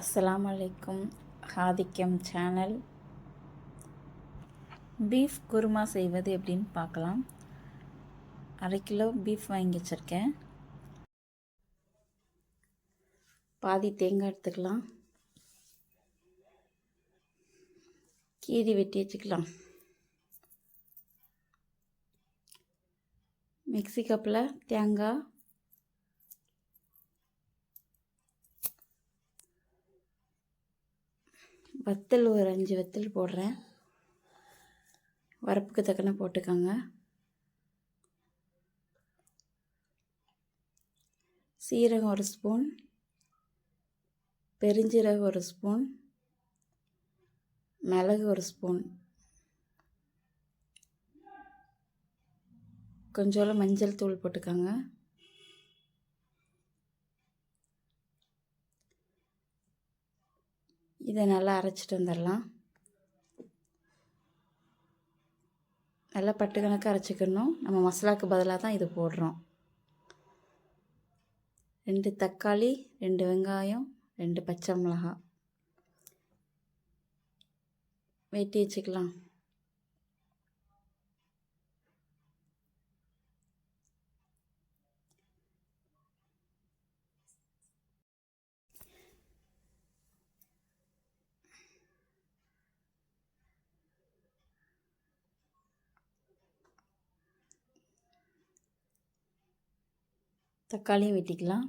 அஸ்லாம் அலைக்கும் ஹாதிக்கம் channel beef kurma செய்வது எப்படின்னு பார்க்கலாம். அரை கிலோ பீஃப் வாங்கி வச்சுருக்கேன். பாதி தேங்காய் எடுத்துக்கலாம். கீரி வெட்டி வச்சுக்கலாம். மிக்சி கப்பில் தேங்காய் வத்தல் ஒரு அஞ்சு வத்தல் போடுறேன். வரப்புக்கு தக்கன போட்டுக்கோங்க. சீரகம் ஒரு ஸ்பூன். பெருஞ்சீரகம் ஒரு ஸ்பூன். மிளகு ஒரு ஸ்பூன். கொஞ்சோளம் மஞ்சள் தூள் போட்டுக்கோங்க. இதை நல்லா அரைச்சிட்டு வந்துடலாம். நல்லா பட்டு கணக்காக அரைச்சிக்கணும். நம்ம மசாலாவுக்கு பதிலாக தான் இது போடுறோம். ரெண்டு தக்காளி ரெண்டு வெங்காயம் ரெண்டு பச்சை மிளகாய். வெட்டி வச்சுக்கலாம். தக்காளியும் வெட்டிக்கலாம்.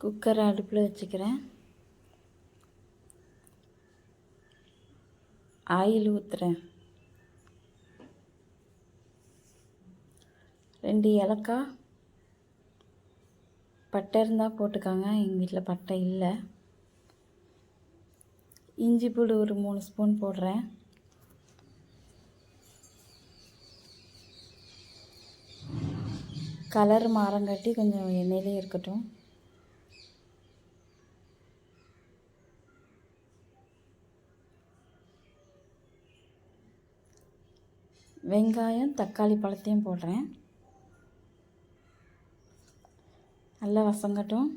குக்கரை அடுப்பில் வச்சுக்கிறேன். ஆயில் ஊற்றுறேன் ரெண்டு ஏலக்காய். பட்டை இருந்தால் போட்டுக்காங்க. எங்கள் வீட்டில் பட்டை இல்லை. இஞ்சி பூடு ஒரு மூணு ஸ்பூன் போடுறேன். கலர் மாறங்காட்டி கொஞ்சம் எண்ணெயிலே இருக்கட்டும். வெங்காயம் தக்காளி பழத்தையும் போடுறேன். நல்லா வசங்கட்டும்.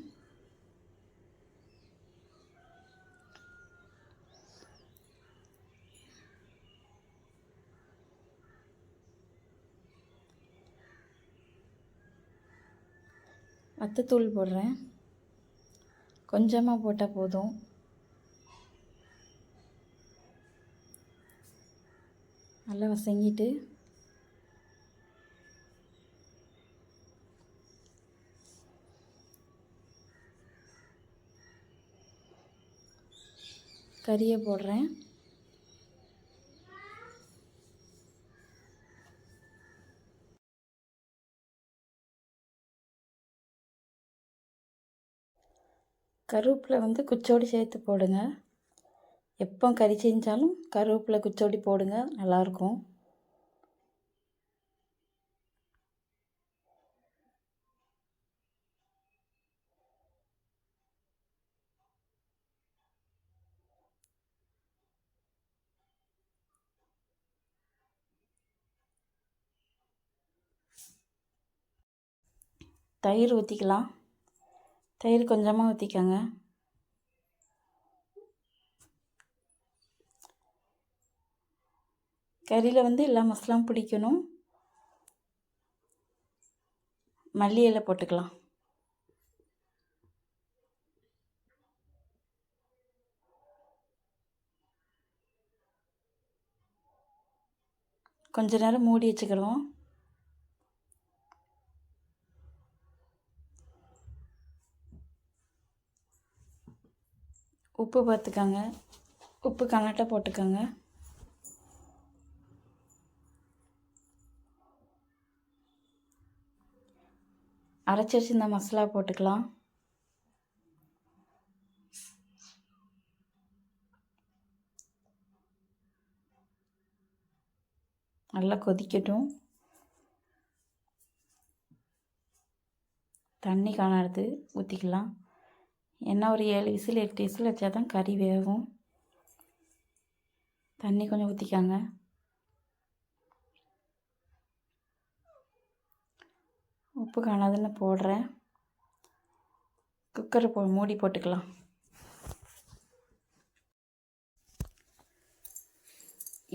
வத்தத்தூள் போடுறேன். கொஞ்சமாக போட்டால் போதும். நல்லா வசங்கிட்டு. கறியை போடுறேன். கருவேப்பிலை வந்து குச்சோடி சேர்த்து போடுங்க. எப்போ கறி செஞ்சாலும் கருவேப்பிலை குச்சோடி போடுங்க. நல்லாயிருக்கும். தயிர் ஊற்றிக்கலாம் தயிர் கொஞ்சமாக ஊற்றிக்கோங்க கறியில் வந்து எல்லா மசாலாவும் பிடிக்கணும். மல்லி இலை போட்டுக்கலாம். கொஞ்ச நேரம் மூடி வச்சுக்கிடுவோம். உப்பு பார்த்துக்கோங்க. உப்பு கரெக்டாக போட்டுக்கோங்க. அரைச்சி வச்சிருந்த மசாலா போட்டுக்கலாம். நல்லா கொதிக்கட்டும். தண்ணி காணாது ஊற்றிக்கலாம் என்ன ஒரு ஏழு விசில் எட்டு விசில் வச்சா தான் கறி வேகும் தண்ணி கொஞ்சம் ஊற்றிக்காங்க உப்பு காணாதுன்னு போடுறேன். குக்கரை போ மூடி போட்டுக்கலாம்.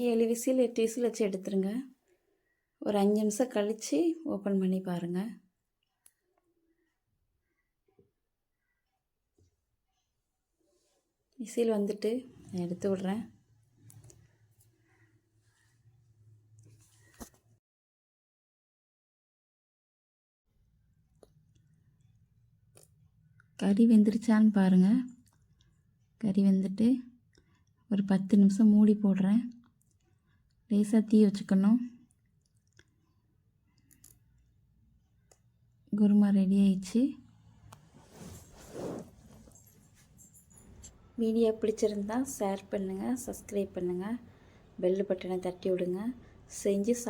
ஏழு விசில் எட்டு விசில் வச்சு எடுத்துருங்க. ஒரு அஞ்சு நிமிஷம் கழித்து ஓப்பன் பண்ணி பாருங்கள் விசில் வந்துட்டு நான் எடுத்து விட்றேன். கறி வெந்துருச்சான்னு பாருங்கள் கறி வெந்துட்டு ஒரு பத்து நிமிஷம் மூடி போடுறேன். லேசாக தீ வச்சுக்கணும். குருமா ரெடி ஆயிடுச்சு. வீடியோ பிடிச்சிருந்தா ஷேர் பண்ணுங்கள் சப்ஸ்கிரைப் பண்ணுங்கள் பெல் பட்டனை தட்டி விடுங்க. செஞ்சு